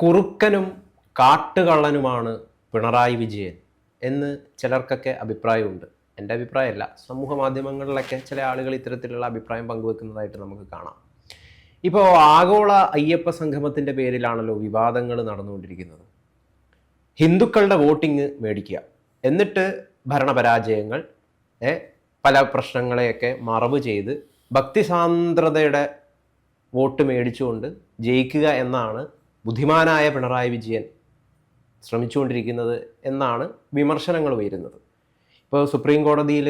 കുറുക്കനും കാട്ടുകള്ളനുമാണ് പിണറായി വിജയൻ എന്ന് ചിലർക്കൊക്കെ അഭിപ്രായമുണ്ട്. എന്റെ അഭിപ്രായമല്ല സമൂഹ മാധ്യമങ്ങളിലൊക്കെ ചില ആളുകൾ ഇത്തരത്തിലുള്ള അഭിപ്രായം പങ്കുവെക്കുന്നതായിട്ട് നമുക്ക് കാണാം. ഇപ്പോൾ ആഗോള അയ്യപ്പ സംഗമത്തിന്റെ പേരിലാണല്ലോ വിവാദങ്ങൾ നടന്നുകൊണ്ടിരിക്കുന്നത്. ഹിന്ദുക്കളുടെ വോട്ടിംഗ് മേടിക്കുക. എന്നിട്ട് ഭരണപരാജയങ്ങൾ പല പ്രശ്നങ്ങളെയൊക്കെ മറവ് ചെയ്ത് ഭക്തിസാന്ദ്രതയുടെ വോട്ട് മേടിച്ചുകൊണ്ട് ജയിക്കുക എന്നാണ് ബുദ്ധിമാനായ പിണറായി വിജയൻ ശ്രമിച്ചുകൊണ്ടിരിക്കുന്നത് എന്നാണ് വിമർശനങ്ങൾ ഉയരുന്നത്. ഇപ്പോൾ സുപ്രീം കോടതിയിൽ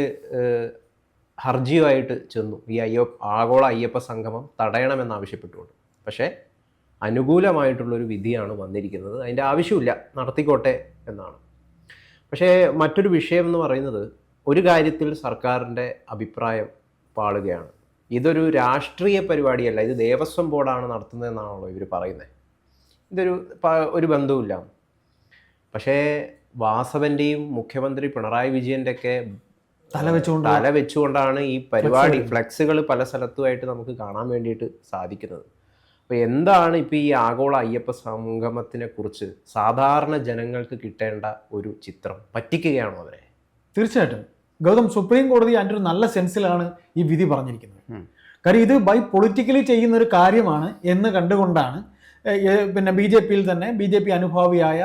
ഹർജിയുമായിട്ട് ചെന്നു. ഈ അയ്യ ആഗോള അയ്യപ്പ സംഗമം തടയണമെന്നാവശ്യപ്പെട്ടുകൊണ്ട് പക്ഷേ അനുകൂലമായിട്ടുള്ളൊരു വിധിയാണ് വന്നിരിക്കുന്നത്. അതിന്റെ ആവശ്യമില്ല. നടത്തിക്കോട്ടെ എന്നാണ്. പക്ഷേ മറ്റൊരു വിഷയം എന്ന് പറയുന്നത് ഒരു കാര്യത്തിൽ സർക്കാരിന്റെ അഭിപ്രായം പാളുകയാണ്. ഇതൊരു രാഷ്ട്രീയ പരിപാടിയല്ല. ഇത് ദേവസ്വം ബോർഡാണ് നടത്തുന്നതെന്നാണല്ലോ ഇവർ പറയുന്നത്. ഇതൊരു ഒരു ബന്ധവുമില്ല. പക്ഷേ വാസവന്റെയും മുഖ്യമന്ത്രി പിണറായി വിജയന്റെ ഒക്കെ തല വെച്ചുകൊണ്ട് തല വെച്ചുകൊണ്ടാണ് ഈ പരിപാടി ഫ്ലെക്സുകൾ. പല സ്ഥലത്തുമായിട്ട് നമുക്ക് കാണാൻ വേണ്ടിയിട്ട് സാധിക്കുന്നത്. അപ്പോൾ എന്താണ് ഇപ്പോൾ ഈ ആഗോള അയ്യപ്പ സംഗമത്തിനെ കുറിച്ച് സാധാരണ ജനങ്ങൾക്ക് കിട്ടേണ്ട ഒരു ചിത്രം? പറ്റിക്കുകയാണോ അവരെ തീർച്ചയായിട്ടും. ഗൗതം സുപ്രീം കോടതി അതിന്റെ ഒരു നല്ല സെൻസിലാണ് ഈ വിധി പറഞ്ഞിരിക്കുന്നത്. കാര്യം ഇത് ബൈ പൊളിറ്റിക്കലി ചെയ്യുന്ന ഒരു കാര്യമാണ് എന്ന് കണ്ടുകൊണ്ടാണ് പിന്നെ ബി ജെ പിയിൽ തന്നെ ബി ജെ പി അനുഭാവിയായ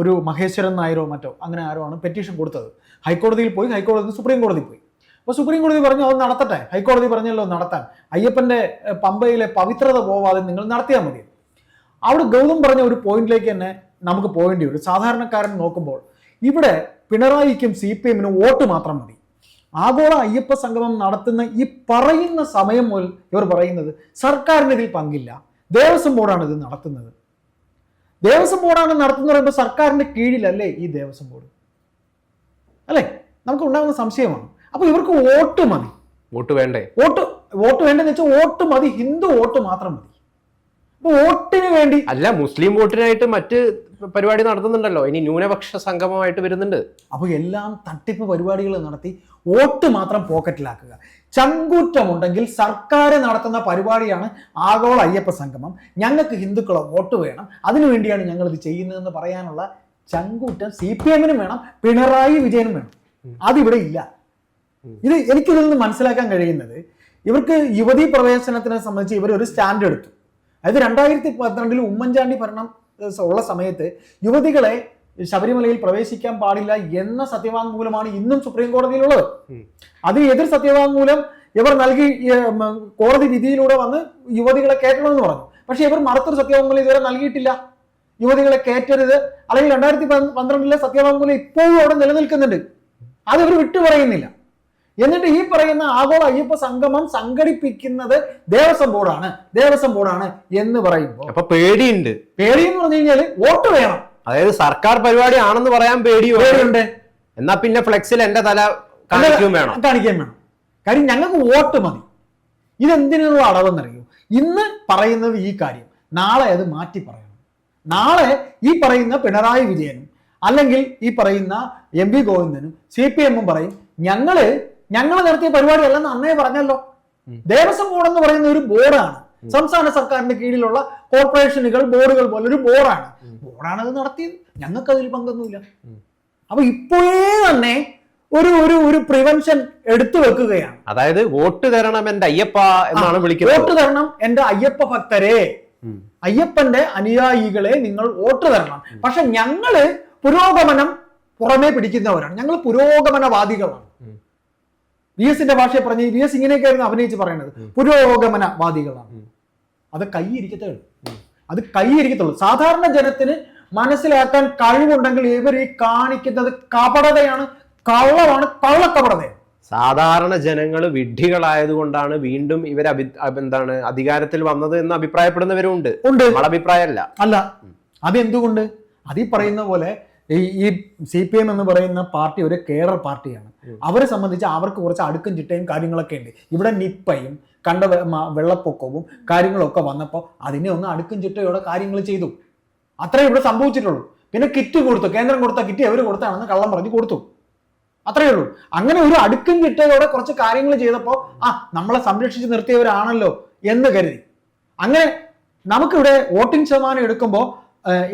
ഒരു മഹേശ്വരൻ നായരോ മറ്റോ അങ്ങനെ ആരോ ആണ് പെറ്റീഷൻ കൊടുത്തത്. ഹൈക്കോടതിയിൽ പോയി ഹൈക്കോടതി സുപ്രീം കോടതി പോയി. അപ്പോൾ സുപ്രീം കോടതി പറഞ്ഞു അത് നടത്തട്ടെ. ഹൈക്കോടതി പറഞ്ഞല്ലോ നടത്താൻ. അയ്യപ്പന്റെ പമ്പയിലെ പവിത്രത പോവാതെ നിങ്ങൾ നടത്തിയാൽ മതി. അവിടെ ഗൗതം പറഞ്ഞ ഒരു പോയിന്റിലേക്ക് തന്നെ നമുക്ക് പോകേണ്ടി വരും. സാധാരണക്കാരൻ നോക്കുമ്പോൾ ഇവിടെ പിണറായിക്കും സി പി എമ്മിനും വോട്ട് മാത്രം മതി. ആഗോള അയ്യപ്പ സംഗമം നടത്തുന്ന ഈ പറയുന്ന സമയം മുതൽ ഇവർ പറയുന്നത് സർക്കാരിന് ഇതിൽ പങ്കില്ല. ദേവസ്വം ബോർഡാണ് ഇത് നടത്തുന്നത്. ദേവസ്വം ബോർഡാണ് നടത്തുന്നത് പറയുമ്പോൾ സർക്കാരിന്റെ കീഴിലല്ലേ ഈ ദേവസ്വം ബോർഡ്? അല്ലേ? നമുക്ക് ഉണ്ടാകുന്ന സംശയമാണ്. അപ്പൊ ഇവർക്ക് വോട്ട് മതി. വോട്ട് വേണ്ടേ? വോട്ട് വോട്ട് വേണ്ടെന്ന് വെച്ചാൽ വോട്ട് മതി. ഹിന്ദു വോട്ട് മാത്രം മതി. അപ്പൊ വോട്ടിന് വേണ്ടി അല്ല മുസ്ലിം വോട്ടിനായിട്ട് മറ്റ് പരിപാടി നടത്തുന്നുണ്ടല്ലോ. ഇനി ന്യൂനപക്ഷ സംഗമമായിട്ട് വരുന്നുണ്ട്. അപ്പൊ എല്ലാം തട്ടിപ്പ് പരിപാടികൾ നടത്തി വോട്ട് മാത്രം പോക്കറ്റിലാക്കുക. ചങ്കൂറ്റമുണ്ടെങ്കിൽ സർക്കാർ നടത്തുന്ന പരിപാടിയാണ് ആഗോള അയ്യപ്പ സംഗമം. ഞങ്ങൾക്ക് ഹിന്ദുക്കളെ വോട്ട് വേണം. അതിനുവേണ്ടിയാണ് ഞങ്ങൾ ഇത് ചെയ്യുന്നതെന്ന് പറയാനുള്ള ചങ്കൂറ്റം സി പി എമ്മിനും വേണം പിണറായി വിജയനും വേണം. അതിവിടെ ഇല്ല. ഇത് എനിക്കിതിൽ നിന്ന് മനസ്സിലാക്കാൻ കഴിയുന്നത് ഇവർക്ക് യുവതി പ്രവേശനത്തിനെ സംബന്ധിച്ച് ഇവർ ഒരു സ്റ്റാൻഡ് എടുത്തു. അതായത് രണ്ടായിരത്തി പന്ത്രണ്ടിൽ ഉമ്മൻചാണ്ടി ഭരണം ഉള്ള സമയത്ത് യുവതികളെ ശബരിമലയിൽ പ്രവേശിക്കാൻ പാടില്ല എന്ന സത്യവാങ്മൂലമാണ് ഇന്നും സുപ്രീം കോടതിയിലുള്ളത്. അതിന് അത് എതിർ സത്യവാങ്മൂലം ഇവർ നൽകി കോടതി വിധിയിലൂടെ വന്ന് യുവതികളെ കയറ്റണമെന്ന് പറഞ്ഞു. പക്ഷെ ഇവർ മറുത്തൊരു സത്യവാങ്മൂലം ഇതുവരെ നൽകിയിട്ടില്ല. യുവതികളെ കയറ്റരുത് അല്ലെങ്കിൽ രണ്ടായിരത്തി പന്ത് പന്ത്രണ്ടിലെ സത്യവാങ്മൂലം ഇപ്പോഴും അവിടെ നിലനിൽക്കുന്നുണ്ട്. അത് ഇവർ വിട്ടു പറയുന്നില്ല. എന്നിട്ട് ഈ പറയുന്ന ആഗോള അയ്യപ്പ സംഗമം സംഘടിപ്പിക്കുന്നത് ദേവസ്വം ബോർഡാണ്. ദേവസ്വം ബോർഡാണ് എന്ന് പറയുമ്പോൾ അപ്പൊ പേടിയുണ്ട്. പേടിയെന്ന് എന്ന് പറഞ്ഞു കഴിഞ്ഞാൽ വോട്ട് വേണം. അതായത് സർക്കാർ പരിപാടി ആണെന്ന് പറയാൻ പേടിയോ? എന്നാ പിന്നെ ഫ്ലെക്സിൽ എന്റെ തല കാണിക്കുകയും വേണം. കാണിക്കാൻ വേണം. കാര്യം ഞങ്ങൾക്ക് വോട്ട് മതി. ഇതെന്തിനുള്ള അളവെന്നറിയോ? ഇന്ന് പറയുന്നത് ഈ കാര്യം. നാളെ അത് മാറ്റി പറയണം. നാളെ ഈ പറയുന്ന പിണറായി വിജയനും അല്ലെങ്കിൽ ഈ പറയുന്ന എം വി ഗോവിന്ദനും സി പി എമ്മും പറയും ഞങ്ങൾ ഞങ്ങൾ നടത്തിയ പരിപാടിയല്ലെന്ന് അന്നേ പറഞ്ഞല്ലോ. ദേവസ്വം ബോർഡ് എന്ന് പറയുന്ന ഒരു ബോർഡാണ്. സംസ്ഥാന സർക്കാരിന്റെ കീഴിലുള്ള കോർപ്പറേഷനുകൾ ബോർഡുകൾ പോലെ ഒരു ബോർഡാണ് ബോർഡാണ് അത് നടത്തിയത്. ഞങ്ങൾക്ക് അതിൽ പങ്കൊന്നുമില്ല. അപ്പൊ ഇപ്പോഴേ തന്നെ ഒരു ഒരു ഒരു പ്രിവെൻഷൻ എടുത്തു വെക്കുകയാണ്. അതായത് വോട്ട് തരണം എന്റെ അയ്യപ്പ എന്നാണ് വിളിക്കുന്നത്. വോട്ട് തരണം എന്റെ അയ്യപ്പ ഭക്തരെ. അയ്യപ്പന്റെ അനുയായികളെ നിങ്ങൾ വോട്ട് തരണം. പക്ഷെ ഞങ്ങൾ പുരോഗമനം പുറമേ പിടിക്കുന്നവരാണ്. ഞങ്ങൾ പുരോഗമനവാദികളാണ്. വി എസിന്റെ ഭാഷയെ പറഞ്ഞ് വി എസ് ഇങ്ങനെയൊക്കെയായിരുന്നു അഭിനയിച്ച് പറയുന്നത്. പുരോഗമനവാദികളാണ്. അത് കൈയിരിക്കത്തേ ഉള്ളൂ. അത് കൈയിരിക്കത്തുള്ളൂ സാധാരണ ജനത്തിന് മനസ്സിലാക്കാൻ കഴിവുണ്ടെങ്കിൽ ഇവർ ഈ കാണിക്കുന്നത് കപടതയാണ് കള്ളമാണ് കള്ളക്കപടതയാണ്. സാധാരണ ജനങ്ങൾ വിഡ്ഢികളായതുകൊണ്ടാണ് വീണ്ടും ഇവർ അഭി എന്താണ് അധികാരത്തിൽ വന്നത് എന്ന് അഭിപ്രായപ്പെടുന്നവരുണ്ട് ഉണ്ട്. നമ്മുടെ അഭിപ്രായമല്ല. അല്ല. അതെന്തുകൊണ്ട്? അതീ പറയുന്ന പോലെ ഈ ഈ സി പി എം എന്ന് പറയുന്ന പാർട്ടി ഒരു കേഡർ പാർട്ടിയാണ്. അവരെ സംബന്ധിച്ച് അവർക്ക് കുറച്ച് അടുക്കും ചിട്ടയും കാര്യങ്ങളൊക്കെ ഉണ്ട്. ഇവിടെ നിപ്പയും കണ്ട വെള്ളപ്പൊക്കവും കാര്യങ്ങളൊക്കെ വന്നപ്പോൾ അതിനെ ഒന്ന് അടുക്കും ചിട്ടയോടെ കാര്യങ്ങൾ ചെയ്തു. അത്രേ ഇവിടെ സംഭവിച്ചിട്ടുള്ളൂ. പിന്നെ കിറ്റ് കൊടുത്തു. കേന്ദ്രം കൊടുത്ത കിറ്റ് അവർ കൊടുത്താണെന്ന് കള്ളം പറഞ്ഞ് കൊടുത്തു. അത്രയേ ഉള്ളൂ. അങ്ങനെ ഒരു അടുക്കും ചിട്ടയോടെ കുറച്ച് കാര്യങ്ങൾ ചെയ്തപ്പോൾ ആ നമ്മളെ സംരക്ഷിച്ച് നിർത്തിയവരാണല്ലോ എന്ന് കരുതി. അങ്ങനെ നമുക്കിവിടെ വോട്ടിംഗ് ശതമാനം എടുക്കുമ്പോൾ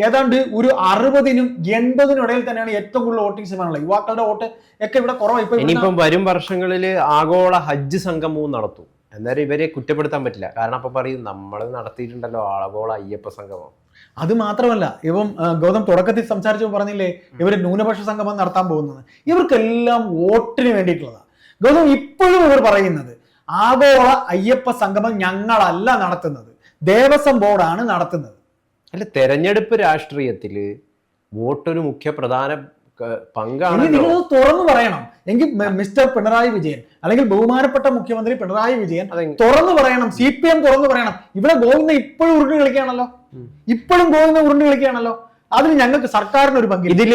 ഏതാണ്ട് ഒരു അറുപതിനും എൺപതിനും ഇടയിൽ തന്നെയാണ് ഏറ്റവും കൂടുതൽ വോട്ടിംഗ് ശതമാനമുള്ളത്. യുവാക്കളുടെ വോട്ട് ഒക്കെ ഇവിടെ കുറവായി ഇനിയിപ്പം വരും വർഷങ്ങളിൽ ആഗോള ഹജ്ജ് സംഗമവും നടത്തും. അന്നേരം ഇവരെ കുറ്റപ്പെടുത്താൻ പറ്റില്ല. കാരണം അപ്പൊ പറയും നമ്മൾ നടത്തിയിട്ടുണ്ടല്ലോ ആഗോള അയ്യപ്പ സംഗമം. അത് മാത്രമല്ല ഇപ്പം ഗൗതം തുടക്കത്തിൽ സംസാരിച്ചപ്പോൾ പറഞ്ഞില്ലേ ഇവർ ന്യൂനപക്ഷ സംഗമം നടത്താൻ പോകുന്നത്. ഇവർക്കെല്ലാം വോട്ടിന് വേണ്ടിയിട്ടുള്ളതാണ് ഗൗതം ഇപ്പോഴും ഇവർ പറയുന്നത് ആഗോള അയ്യപ്പ സംഗമം ഞങ്ങളല്ല നടത്തുന്നത്. ദേവസ്വം ബോർഡാണ് നടത്തുന്നത്. അല്ല തെരഞ്ഞെടുപ്പ് രാഷ്ട്രീയത്തിൽ വോട്ടൊരു മുഖ്യ പ്രധാന പങ്കാണ് നിങ്ങൾ തുറന്നു പറയണം. എങ്കിൽ മിസ്റ്റർ പിണറായി വിജയൻ അല്ലെങ്കിൽ ബഹുമാനപ്പെട്ട മുഖ്യമന്ത്രി പിണറായി വിജയൻ തുറന്നു പറയണം. സി പി എം തുറന്നു പറയണം. ഇവിടെ ഗോവിന്ദ ഇപ്പോഴും ഉരുണ്ട് കളിക്കുകയാണല്ലോ. ഇപ്പോഴും ഗോവിന്ദ ഉരുണ്ട് കളിക്കുകയാണല്ലോ. അതിന് ഞങ്ങൾക്ക് സർക്കാരിന് ഒരു പങ്ക് ഇതിൽ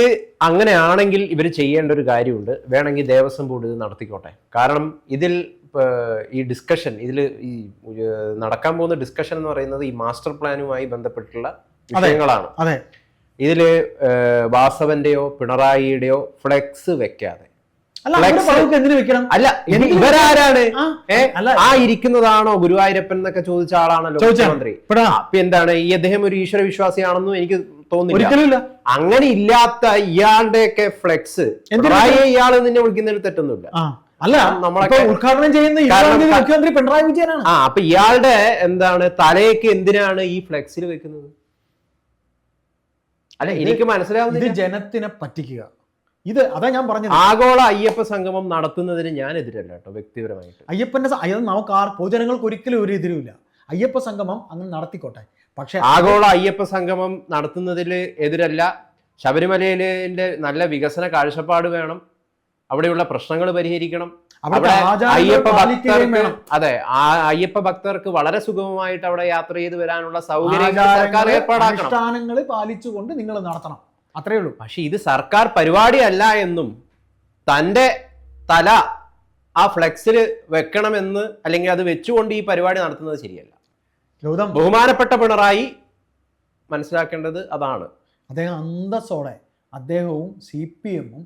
അങ്ങനെയാണെങ്കിൽ ഇവർ ചെയ്യേണ്ട ഒരു കാര്യമുണ്ട്. വേണമെങ്കിൽ ദേവസ്വം ബോർഡ് ഇത് നടത്തിക്കോട്ടെ. കാരണം ഇതിൽ ഈ ഡിസ്കഷൻ ഇതിൽ ഈ നടക്കാൻ പോകുന്ന ഡിസ്കഷൻ എന്ന് പറയുന്നത് ഈ മാസ്റ്റർ പ്ലാനുമായി ബന്ധപ്പെട്ടുള്ള വിഷയങ്ങളാണ്. അതെ. ഇതിൽ വാസവന്റെയോ പിണറായിയുടെയോ ഫ്ലെക്സ് വെക്കാതെ. അല്ല ഇവരാരാണ്? ആ, ഇരിക്കുന്നതാണോ ഗുരുവായൂരപ്പൻ എന്നൊക്കെ ചോദിച്ച ആളാണല്ലോ മുഖ്യമന്ത്രി? അപ്പൊ എന്താണ് ഈ അദ്ദേഹം ഒരു ഈശ്വര വിശ്വാസിയാണെന്നും എനിക്ക് തോന്നുന്നില്ല. അങ്ങനെ ഇല്ലാത്ത ഇയാളുടെയൊക്കെ ഫ്ലെക്സ് ഇയാൾ നിന്നെ വിളിക്കുന്നതിൽ തെറ്റൊന്നുമില്ല. അല്ല നമ്മളൊക്കെ- ഉദ്ഘാടനം ചെയ്യുന്ന മുഖ്യമന്ത്രി പിണറായി വിജയനാണ്. ആ അപ്പൊ ഇയാളുടെ എന്താണ് തലയൊക്കെ എന്തിനാണ് ഈ ഫ്ലെക്സിൽ വെക്കുന്നത്? അല്ല എനിക്ക് ഇത് ജനത്തിനെ പറ്റിക്കുക. ഇത് അതാ ഞാൻ പറഞ്ഞത്. ആഗോള അയ്യപ്പ സംഗമം നടത്തുന്നതിന് ഞാൻ എതിരല്ല കേട്ടോ വ്യക്തിപരമായിട്ട്. അയ്യപ്പന്റെ സ- അത് നമുക്ക് ആ പൊതുജനങ്ങൾക്ക് ഒരിക്കലും ഒരു എതിരുമില്ല. അയ്യപ്പ സംഗമം അങ്ങനെ നടത്തിക്കോട്ടെ. പക്ഷെ ആഗോള അയ്യപ്പ സംഗമം നടത്തുന്നതിൽ എതിരല്ല. ശബരിമലയിലെ നല്ല വികസന കാഴ്ചപ്പാട് വേണം. അവിടെയുള്ള പ്രശ്നങ്ങൾ പരിഹരിക്കണം. അവിടെ അയ്യപ്പ ഭക്തർക്ക് അതെ ആ അയ്യപ്പ ഭക്തർക്ക് വളരെ സുഗമമായിട്ട് അവിടെ യാത്ര ചെയ്ത് വരാനുള്ള സൗകര്യം സർക്കാർ ഏർപ്പാടാക്കണം. പാലിച്ചുകൊണ്ട് നിങ്ങൾ നടത്തണം. അത്രേ ഉള്ളൂ. പക്ഷെ ഇത് സർക്കാർ പരിപാടിയല്ല എന്നും തന്റെ തല ആ ഫ്ലെക്സിൽ വെക്കണമെന്ന് അല്ലെങ്കിൽ അത് വെച്ചുകൊണ്ട് ഈ പരിപാടി നടത്തുന്നത് ശരിയല്ല. ബഹുമാനപ്പെട്ട പിണറായി മനസ്സിലാക്കേണ്ടത് അതാണ്. അദ്ദേഹം അന്തസ്സോടെ അദ്ദേഹവും സി പി എമ്മും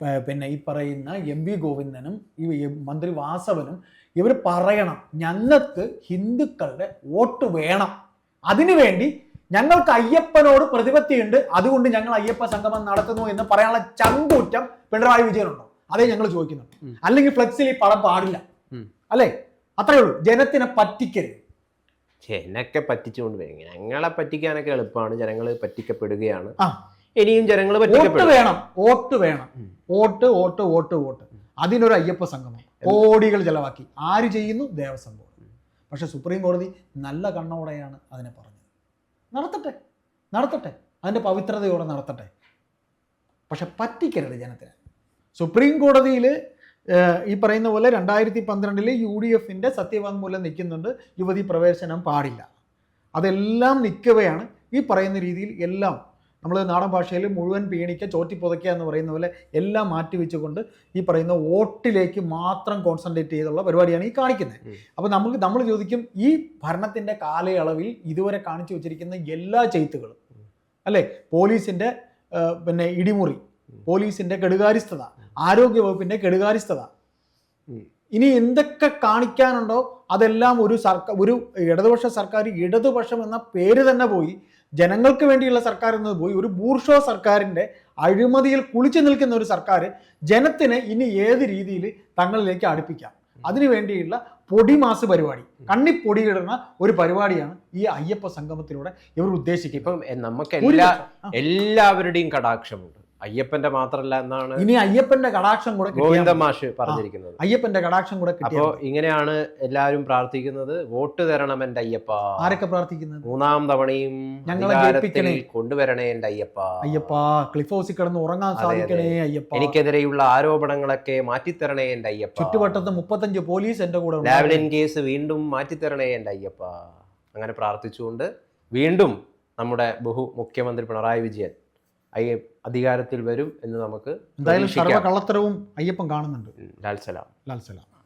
പിന്നെ ഈ പറയുന്ന എം വി ഗോവിന്ദനും ഈ മന്ത്രി വാസവനും ഇവർ പറയണം ഞങ്ങൾക്ക് ഹിന്ദുക്കളുടെ വോട്ട് വേണം. അതിനുവേണ്ടി ഞങ്ങൾക്ക് അയ്യപ്പനോട് പ്രതിപത്തിയുണ്ട്. അതുകൊണ്ട് ഞങ്ങൾ അയ്യപ്പ സംഗമം നടത്തുന്നു എന്ന് പറയാനുള്ള ചങ്കൂറ്റം പിണറായി വിജയനുണ്ടോ? അതേ ഞങ്ങൾ ചോദിക്കുന്നുണ്ട്. അല്ലെങ്കിൽ ഫ്ലെക്സിൽ ഈ പടം പാടില്ല. അല്ലേ? അത്രേ ഉള്ളൂ. ജനത്തിനെ പറ്റിക്കരുത്. ജനക്കെ പറ്റിച്ചുകൊണ്ട് വരും. ഞങ്ങളെ പറ്റിക്കാനൊക്കെ എളുപ്പമാണ്. ജനങ്ങൾ പറ്റിക്കപ്പെടുകയാണ്. ആ. ഇനിയും ജനങ്ങൾ വോട്ട് വേണം വോട്ട് വേണം. Vote vote vote vote. അതിനൊരു അയ്യപ്പ സംഗമം. കോടികൾ ചെലവാക്കി. ആര് ചെയ്യുന്നു? ദേവസ്വം ബോർഡ്. പക്ഷെ സുപ്രീം കോടതി നല്ല കണ്ണോടെയാണ് അതിനെ പറഞ്ഞത്. നടത്തട്ടെ നടത്തട്ടെ. അതിന്റെ പവിത്രതയോടെ നടത്തട്ടെ. പക്ഷെ പറ്റിക്കരുത് ജനത്തിന്. സുപ്രീം കോടതിയിൽ ഈ പറയുന്ന പോലെ രണ്ടായിരത്തി പന്ത്രണ്ടിൽ യു ഡി എഫിന്റെ സത്യവാങ്മൂലം നിൽക്കുന്നുണ്ട്. യുവതി പ്രവേശനം പാടില്ല. അതെല്ലാം നിൽക്കവെയാണ് ഈ പറയുന്ന രീതിയിൽ എല്ലാം നമ്മൾ നാടൻ ഭാഷയിൽ മുഴുവൻ പീണിക്ക ചോറ്റി പുതയ്ക്കുക എന്ന് പറയുന്ന പോലെ എല്ലാം മാറ്റി വെച്ചുകൊണ്ട് ഈ പറയുന്ന വോട്ടിലേക്ക് മാത്രം കോൺസെൻട്രേറ്റ് ചെയ്തുള്ള പരിപാടിയാണ് ഈ കാണിക്കുന്നത്. അപ്പോൾ നമുക്ക് നമ്മൾ ചോദിക്കും ഈ ഭരണത്തിന്റെ കാലയളവിൽ ഇതുവരെ കാണിച്ചു വെച്ചിരിക്കുന്ന എല്ലാ ചെയ്ത്തുകളും അല്ലേ? പോലീസിന്റെ പിന്നെ ഇടിമുറി പോലീസിന്റെ കെടുകാരിസ്ഥത ആരോഗ്യ വകുപ്പിന്റെ കെടുകാര്യസ്ഥത. ഇനി എന്തൊക്കെ കാണിക്കാനുണ്ടോ അതെല്ലാം ഒരു സർക്കാർ ഒരു ഇടതുപക്ഷ സർക്കാർ ഇടതുപക്ഷം എന്ന പേര് തന്നെ പോയി ജനങ്ങൾക്ക് വേണ്ടിയുള്ള സർക്കാർ എന്നത് പോയി. ഒരു ബൂർഷോ സർക്കാരിന്റെ അഴിമതിയിൽ കുളിച്ചു നിൽക്കുന്ന ഒരു സർക്കാർ ജനത്തിനെ ഇനി ഏത് രീതിയിൽ തങ്ങളിലേക്ക് അടുപ്പിക്കാം? അതിനു വേണ്ടിയുള്ള പൊടിമാസ് പരിപാടി. കണ്ണിപ്പൊടിയിടുന്ന ഒരു പരിപാടിയാണ് ഈ അയ്യപ്പ സംഗമത്തിലൂടെ ഇവർ ഉദ്ദേശിക്കുക ഇപ്പം നമുക്ക് എല്ലാ എല്ലാവരുടെയും കടാക്ഷമുണ്ട് അയ്യപ്പന്റെ മാത്രമല്ല എന്നാണ് ഇനി അയ്യപ്പന്റെ കടാക്ഷം കൂടെ കിട്ടിയാൽ ഗോവിന്ദ മാഷ് പറഞ്ഞിരിക്കുന്നത്. അയ്യപ്പന്റെ കടാക്ഷം കൂടെ അപ്പോ ഇങ്ങനെയാണ് എല്ലാവരും പ്രാർത്ഥിക്കുന്നത്. വോട്ട് തരണം എന്റെ അയ്യപ്പ. ആരൊക്കെ പ്രാർത്ഥിക്കുന്നത്? മൂന്നാം തവണയും ഞങ്ങളെ കൊണ്ടുവരണേ എന്റെ അയ്യപ്പ. അയ്യപ്പ ക്ലിഫ് ഹൗസിൽ കിടന്ന് ഉറങ്ങാൻ സാധിക്കണേ അയ്യപ്പ. എനിക്കെതിരെയുള്ള ആരോപണങ്ങളൊക്കെ മാറ്റിത്തരണേ എന്റെ അയ്യപ്പ. ചുറ്റുവട്ടത്ത് മുപ്പത്തഞ്ച് പോലീസ് എന്റെ കൂടെ ലാവ്ലിൻ കേസ് വീണ്ടും മാറ്റിത്തരണേ എന്റെ അയ്യപ്പ. അങ്ങനെ പ്രാർത്ഥിച്ചുകൊണ്ട് വീണ്ടും നമ്മുടെ ബഹു മുഖ്യമന്ത്രി പിണറായി വിജയൻ അയ്യ അധികാരത്തിൽ വരും എന്ന് നമുക്ക് എന്തായാലും സർവ കള്ളത്തരവും അയ്യപ്പൻ കാണുന്നുണ്ട്. ലാൽസലാം ലാൽ സലാം. ലാൽ സലാം.